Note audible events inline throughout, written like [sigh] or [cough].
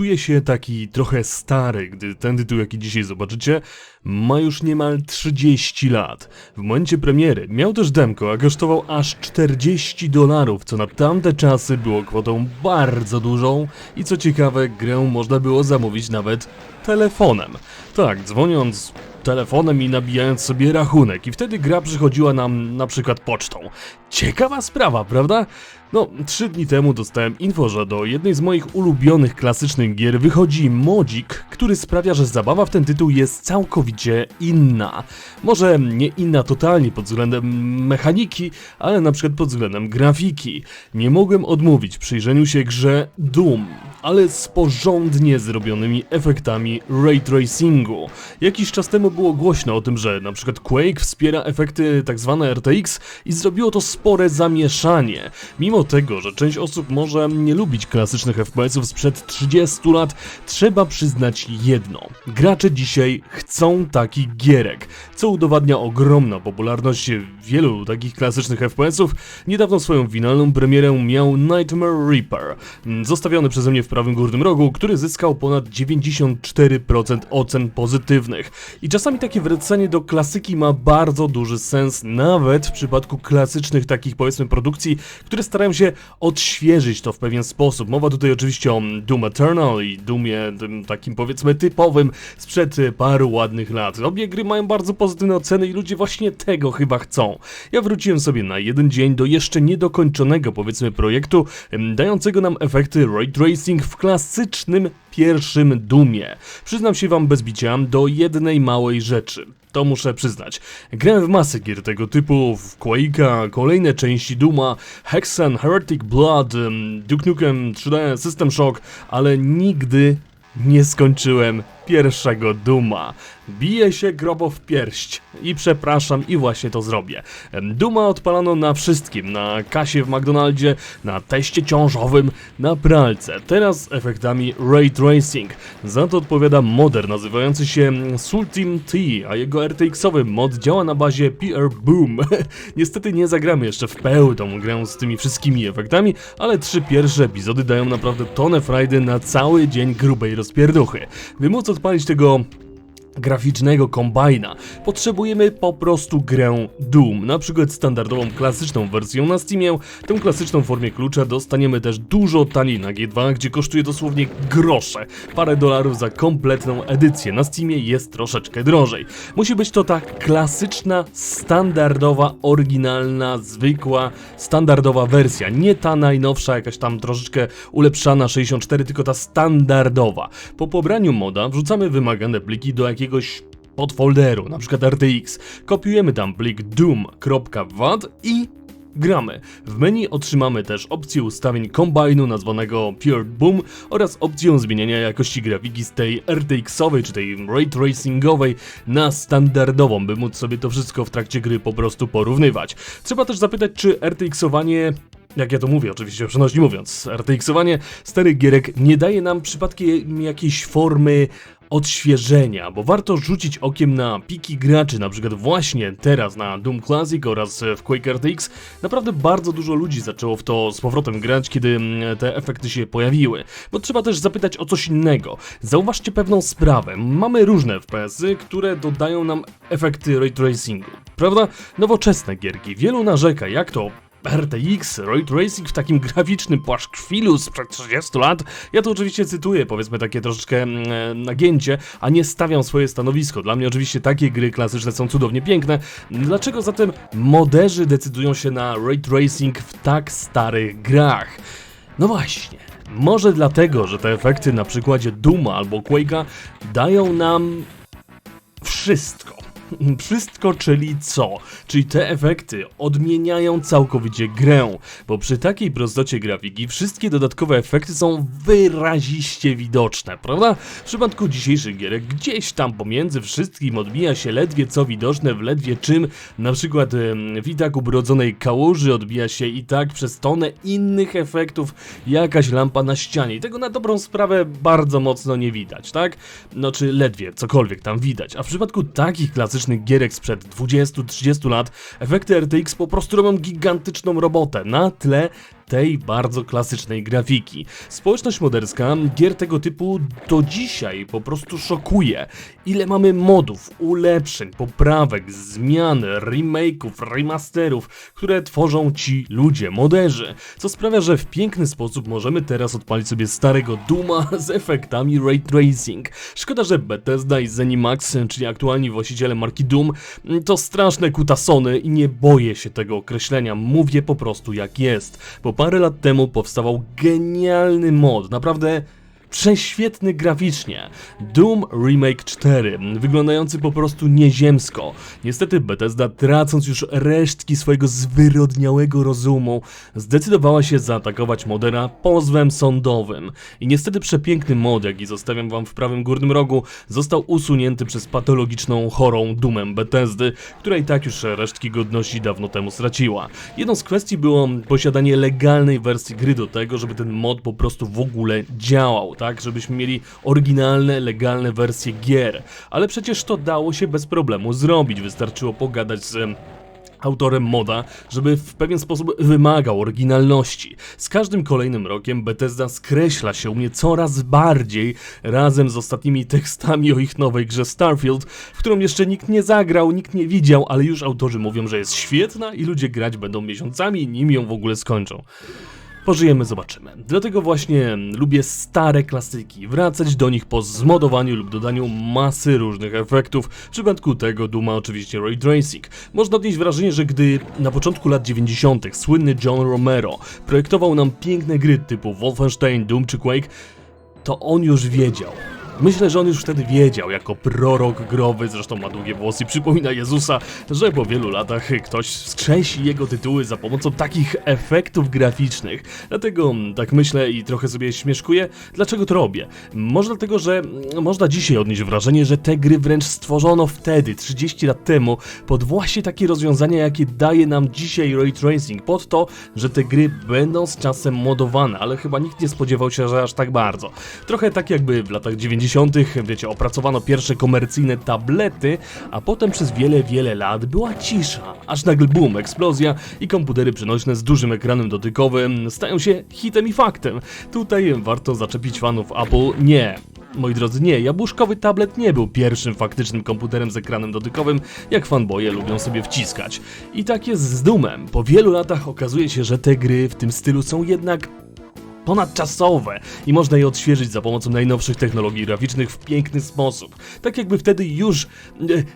czuję się taki trochę stary, gdy ten tytuł, jaki dzisiaj zobaczycie, ma już niemal 30 lat. W momencie premiery miał też demko, a kosztował aż 40 dolarów, co na tamte czasy było kwotą bardzo dużą i co ciekawe, grę można było zamówić nawet telefonem. Tak, dzwoniąc telefonem i nabijając sobie rachunek i wtedy gra przychodziła nam na przykład pocztą. Ciekawa sprawa, prawda? No, trzy dni temu dostałem info, że do jednej z moich ulubionych klasycznych gier wychodzi modzik, który sprawia, że zabawa w ten tytuł jest całkowicie inna. Może nie inna totalnie pod względem mechaniki, ale na przykład pod względem grafiki. Nie mogłem odmówić przyjrzeniu się grze Doom, ale z porządnie zrobionymi efektami ray tracingu. Jakiś czas temu było głośno o tym, że na przykład Quake wspiera efekty tzw. RTX i zrobiło to spore zamieszanie. Mimo tego, że część osób może nie lubić klasycznych FPS-ów sprzed 30 lat, trzeba przyznać jedno. Gracze dzisiaj chcą takich gierek, co udowadnia ogromna popularność wielu takich klasycznych FPS-ów. Niedawno swoją finalną premierę miał Nightmare Reaper, zostawiony przeze mnie w prawym górnym rogu, który zyskał ponad 94% ocen pozytywnych. I czasami takie wracanie do klasyki ma bardzo duży sens, nawet w przypadku klasycznych takich powiedzmy produkcji, które starają się odświeżyć to w pewien sposób. Mowa tutaj oczywiście o Doom Eternal i Doomie tym takim powiedzmy typowym sprzed paru ładnych lat. Obie gry mają bardzo pozytywne oceny i ludzie właśnie tego chyba chcą. Ja wróciłem sobie na jeden dzień do jeszcze niedokończonego powiedzmy projektu, dającego nam efekty ray tracing w klasycznym pierwszym Doomie. Przyznam się wam bez bicia do jednej małej rzeczy. To muszę przyznać. Grałem w masę gier tego typu, w Quake'a, kolejne części Duma, Hexen, Heretic Blood, Duke Nukem 3D, System Shock, ale nigdy nie skończyłem pierwszego Duma. Biję się grobo w pierść i przepraszam i właśnie to zrobię. Duma odpalano na wszystkim, na kasie w McDonaldzie, na teście ciążowym, na pralce, teraz efektami Ray Tracing. Za to odpowiada moder nazywający się Sultim T, a jego RTX-owy mod działa na bazie PR Boom. [laughs] Niestety nie zagramy jeszcze w pełną grę z tymi wszystkimi efektami, ale trzy pierwsze epizody dają naprawdę tonę frajdy na cały dzień grubej rozpierduchy. By móc odpalić tego graficznego kombajna. Potrzebujemy po prostu grę Doom, na przykład standardową klasyczną wersją na Steamie. Tę klasyczną formie klucza dostaniemy też dużo taniej na G2, gdzie kosztuje dosłownie grosze. Parę dolarów za kompletną edycję. Na Steamie jest troszeczkę drożej. Musi być to ta klasyczna, standardowa, oryginalna, zwykła, standardowa wersja. Nie ta najnowsza, jakaś tam troszeczkę ulepszana 64, tylko ta standardowa. Po pobraniu moda wrzucamy wymagane pliki do jakiegoś podfolderu, na przykład RTX. Kopiujemy tam plik doom.wad i gramy. W menu otrzymamy też opcję ustawień kombajnu nazwanego Pure Boom oraz opcję zmieniania jakości grafiki z tej RTX-owej czy tej ray tracingowej na standardową, by móc sobie to wszystko w trakcie gry po prostu porównywać. Trzeba też zapytać, czy RTX-owanie jak ja to mówię, oczywiście przenośnie mówiąc, RTX-owanie starych gierek nie daje nam przypadkiem jakiejś formy odświeżenia, bo warto rzucić okiem na piki graczy, na przykład właśnie teraz na Doom Classic oraz w Quake RTX. Naprawdę bardzo dużo ludzi zaczęło w to z powrotem grać, kiedy mm, te efekty się pojawiły. Bo trzeba też zapytać o coś innego. Zauważcie pewną sprawę. Mamy różne FPS-y, które dodają nam efekty ray tracingu. Prawda? Nowoczesne gierki. Wielu narzeka, jak to RTX, Ray Tracing w takim graficznym płaszczwilu sprzed 30 lat. Ja to oczywiście cytuję, powiedzmy takie troszeczkę mm, e, nagięcie, a nie stawiam swoje stanowisko. Dla mnie oczywiście takie gry klasyczne są cudownie piękne. Dlaczego zatem moderzy decydują się na Ray Tracing w tak starych grach? No właśnie. Może dlatego, że te efekty na przykładzie Duma albo Quake'a dają nam wszystko. Wszystko, czyli co? Czyli te efekty odmieniają całkowicie grę, bo przy takiej prostocie grafiki wszystkie dodatkowe efekty są wyraziście widoczne, prawda? W przypadku dzisiejszych gierek gdzieś tam pomiędzy wszystkim odbija się ledwie co widoczne w ledwie czym, na przykład w i tak ubrodzonej kałuży odbija się i tak przez tonę innych efektów jakaś lampa na ścianie i tego na dobrą sprawę bardzo mocno nie widać, tak? No czy ledwie cokolwiek tam widać, a w przypadku takich klasycznych gierek sprzed 20-30 lat efekty RTX po prostu robią gigantyczną robotę. Na tle tej bardzo klasycznej grafiki. Społeczność moderska gier tego typu do dzisiaj po prostu szokuje. Ile mamy modów, ulepszeń, poprawek, zmian, remake'ów, remasterów, które tworzą ci ludzie, moderzy, co sprawia, że w piękny sposób możemy teraz odpalić sobie starego Duma z efektami ray tracing. Szkoda, że Bethesda i Zenimax, czyli aktualni właściciele marki Doom, to straszne kutasony i nie boję się tego określenia, mówię po prostu jak jest, bo parę lat temu powstawał genialny mod, naprawdę prześwietny graficznie. Doom Remake 4, wyglądający po prostu nieziemsko. Niestety Bethesda, tracąc już resztki swojego zwyrodniałego rozumu, zdecydowała się zaatakować modera pozwem sądowym. I niestety przepiękny mod, jaki zostawiam wam w prawym górnym rogu, został usunięty przez patologiczną, chorą dumę Bethesdy, która i tak już resztki godności dawno temu straciła. Jedną z kwestii było posiadanie legalnej wersji gry do tego, żeby ten mod po prostu w ogóle działał tak, żebyśmy mieli oryginalne, legalne wersje gier. Ale przecież to dało się bez problemu zrobić, wystarczyło pogadać z em, autorem moda, żeby w pewien sposób wymagał oryginalności. Z każdym kolejnym rokiem Bethesda skreśla się u mnie coraz bardziej razem z ostatnimi tekstami o ich nowej grze Starfield, w którą jeszcze nikt nie zagrał, nikt nie widział, ale już autorzy mówią, że jest świetna i ludzie grać będą miesiącami, nim ją w ogóle skończą. Pożyjemy, zobaczymy. Dlatego właśnie lubię stare klasyki, wracać do nich po zmodowaniu lub dodaniu masy różnych efektów. W przypadku tego Duma oczywiście Ray Tracing. Można odnieść wrażenie, że gdy na początku lat 90. słynny John Romero projektował nam piękne gry typu Wolfenstein, Doom czy Quake, to on już wiedział. Myślę, że on już wtedy wiedział, jako prorok growy, zresztą ma długie włosy, przypomina Jezusa, że po wielu latach ktoś wskrzesi jego tytuły za pomocą takich efektów graficznych. Dlatego mm, tak myślę i trochę sobie śmieszkuję, dlaczego to robię. Może dlatego, że mm, można dzisiaj odnieść wrażenie, że te gry wręcz stworzono wtedy, 30 lat temu, pod właśnie takie rozwiązania, jakie daje nam dzisiaj Ray Tracing, pod to, że te gry będą z czasem modowane, ale chyba nikt nie spodziewał się, że aż tak bardzo. Trochę tak jakby w latach 90 wiecie, opracowano pierwsze komercyjne tablety, a potem przez wiele, wiele lat była cisza. Aż nagle boom, eksplozja i komputery przenośne z dużym ekranem dotykowym stają się hitem i faktem. Tutaj warto zaczepić fanów Apple. Nie, Moi drodzy, nie, jabłuszkowy tablet nie był pierwszym faktycznym komputerem z ekranem dotykowym, jak fanboje lubią sobie wciskać. I tak jest z Doomem. Po wielu latach okazuje się, że te gry w tym stylu są jednak ponadczasowe i można je odświeżyć za pomocą najnowszych technologii graficznych w piękny sposób. Tak jakby wtedy już e,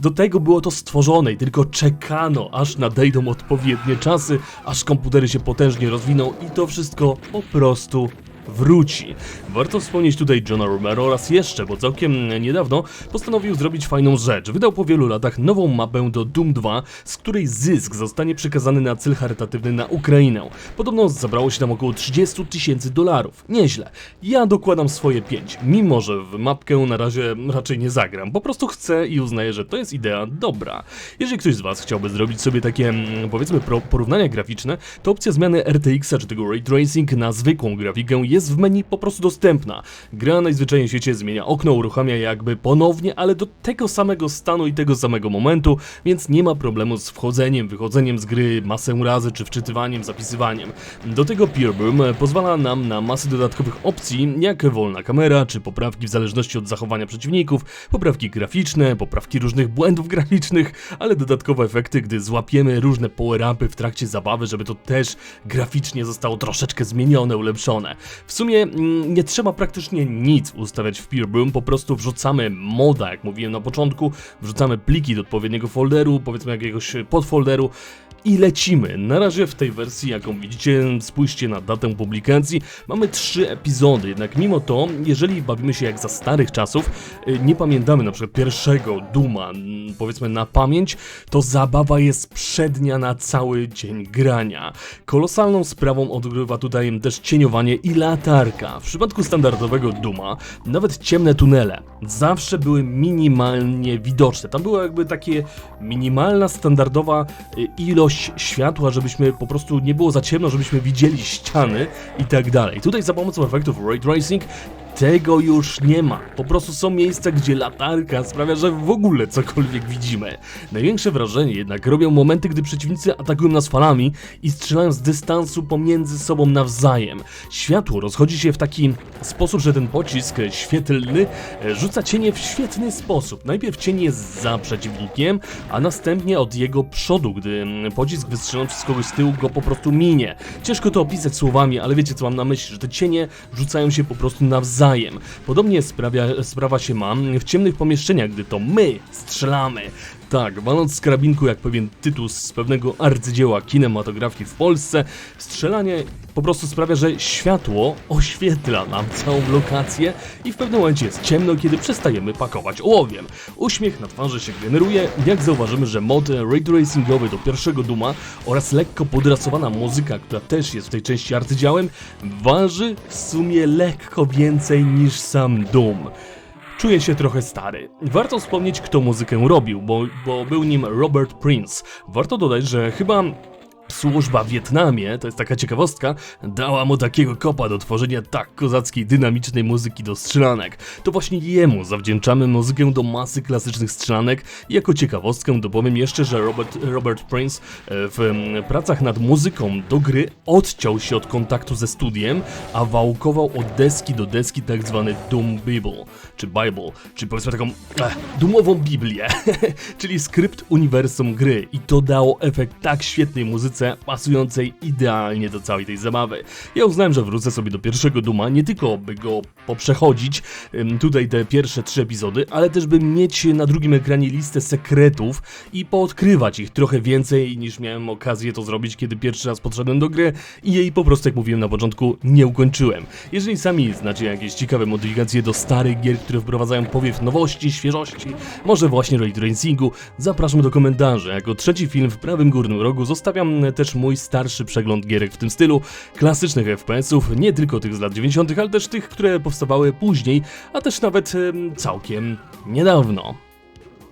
do tego było to stworzone i tylko czekano, aż nadejdą odpowiednie czasy, aż komputery się potężnie rozwiną i to wszystko po prostu wróci. Warto wspomnieć tutaj Johna Romero oraz jeszcze, bo całkiem niedawno postanowił zrobić fajną rzecz. Wydał po wielu latach nową mapę do Doom 2, z której zysk zostanie przekazany na cel charytatywny na Ukrainę. Podobno zabrało się tam około 30 tysięcy dolarów. Nieźle. Ja dokładam swoje 5, mimo że w mapkę na razie raczej nie zagram. Po prostu chcę i uznaję, że to jest idea dobra. Jeżeli ktoś z Was chciałby zrobić sobie takie, mm, powiedzmy, porównania graficzne, to opcja zmiany RTX-a czy tego Ray Tracing na zwykłą grafikę jest w menu po prostu dostępna. Gra najzwyczajniej w świecie zmienia okno, uruchamia jakby ponownie, ale do tego samego stanu i tego samego momentu, więc nie ma problemu z wchodzeniem, wychodzeniem z gry masę razy, czy wczytywaniem, zapisywaniem. Do tego Peerboom pozwala nam na masę dodatkowych opcji, jak wolna kamera, czy poprawki w zależności od zachowania przeciwników, poprawki graficzne, poprawki różnych błędów graficznych, ale dodatkowe efekty, gdy złapiemy różne power-upy w trakcie zabawy, żeby to też graficznie zostało troszeczkę zmienione, ulepszone. W sumie mm, nie trzeba praktycznie nic ustawiać w Peerboom, po prostu wrzucamy moda, jak mówiłem na początku, wrzucamy pliki do odpowiedniego folderu, powiedzmy jakiegoś podfolderu, i lecimy. Na razie w tej wersji, jaką widzicie, spójrzcie na datę publikacji, mamy trzy epizody, jednak mimo to, jeżeli bawimy się jak za starych czasów, y, nie pamiętamy na przykład pierwszego Duma, powiedzmy na pamięć, to zabawa jest przednia na cały dzień grania. Kolosalną sprawą odgrywa tutaj też cieniowanie i latarka. W przypadku standardowego Duma, nawet ciemne tunele zawsze były minimalnie widoczne. Tam była jakby takie minimalna, standardowa y, ilość światła, żebyśmy po prostu nie było za ciemno, żebyśmy widzieli ściany i tak dalej. Tutaj za pomocą efektów Ray Tracing tego już nie ma. Po prostu są miejsca, gdzie latarka sprawia, że w ogóle cokolwiek widzimy. Największe wrażenie jednak robią momenty, gdy przeciwnicy atakują nas falami i strzelają z dystansu pomiędzy sobą nawzajem. Światło rozchodzi się w taki sposób, że ten pocisk świetlny e, rzuca cienie w świetny sposób. Najpierw cień jest za przeciwnikiem, a następnie od jego przodu, gdy mm, pocisk wystrzelony przez kogoś z tyłu go po prostu minie. Ciężko to opisać słowami, ale wiecie co mam na myśli, że te cienie rzucają się po prostu nawzajem. Podobnie sprawia, sprawa się ma w ciemnych pomieszczeniach, gdy to my strzelamy. Tak, waląc z karabinku jak pewien tytuł z pewnego arcydzieła kinematografii w Polsce, strzelanie po prostu sprawia, że światło oświetla nam całą lokację i w pewnym momencie jest ciemno, kiedy przestajemy pakować ołowiem. Uśmiech na twarzy się generuje, jak zauważymy, że mod ray tracingowy do pierwszego Duma oraz lekko podrasowana muzyka, która też jest w tej części arcydziełem, waży w sumie lekko więcej niż sam Doom. Czuję się trochę stary. Warto wspomnieć, kto muzykę robił, bo, bo był nim Robert Prince. Warto dodać, że chyba służba w Wietnamie, to jest taka ciekawostka, dała mu takiego kopa do tworzenia tak kozackiej, dynamicznej muzyki do strzelanek. To właśnie jemu zawdzięczamy muzykę do masy klasycznych strzelanek jako ciekawostkę dopowiem jeszcze, że Robert, Robert Prince e, w pracach nad muzyką do gry odciął się od kontaktu ze studiem, a wałkował od deski do deski tak zwany Doom Bible, czy Bible, czyli powiedzmy taką eh, dumową Biblię, [laughs] czyli skrypt uniwersum gry i to dało efekt tak świetnej muzyce, pasującej idealnie do całej tej zabawy. Ja uznałem, że wrócę sobie do pierwszego Duma, nie tylko by go poprzechodzić, tutaj te pierwsze trzy epizody, ale też by mieć na drugim ekranie listę sekretów i poodkrywać ich trochę więcej niż miałem okazję to zrobić, kiedy pierwszy raz podszedłem do gry i jej po prostu, jak mówiłem na początku, nie ukończyłem. Jeżeli sami znacie jakieś ciekawe modyfikacje do starych gier, które wprowadzają powiew nowości, świeżości, może właśnie ray tracingu, zapraszam do komentarzy. Jako trzeci film w prawym górnym rogu zostawiam też mój starszy przegląd gierek w tym stylu, klasycznych FPS-ów, nie tylko tych z lat 90., ale też tych, które powstawały później, a też nawet em, całkiem niedawno.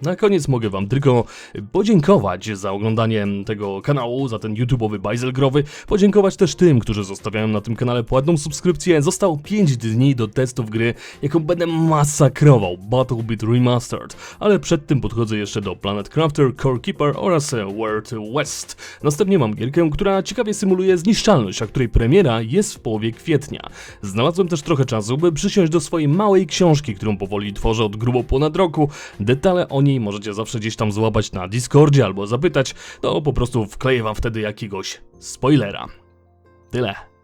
Na koniec mogę wam tylko podziękować za oglądanie tego kanału, za ten YouTube'owy bajzel growy. Podziękować też tym, którzy zostawiają na tym kanale płatną subskrypcję. Zostało 5 dni do testów gry, jaką będę masakrował Battlebit Remastered. Ale przed tym podchodzę jeszcze do Planet Crafter, Core Keeper oraz World West. Następnie mam gierkę, która ciekawie symuluje zniszczalność, a której premiera jest w połowie kwietnia. Znalazłem też trochę czasu, by przysiąść do swojej małej książki, którą powoli tworzę od grubo ponad roku. Detale o niej możecie zawsze gdzieś tam złapać na Discordzie albo zapytać, to po prostu wkleję wam wtedy jakiegoś spoilera. Tyle.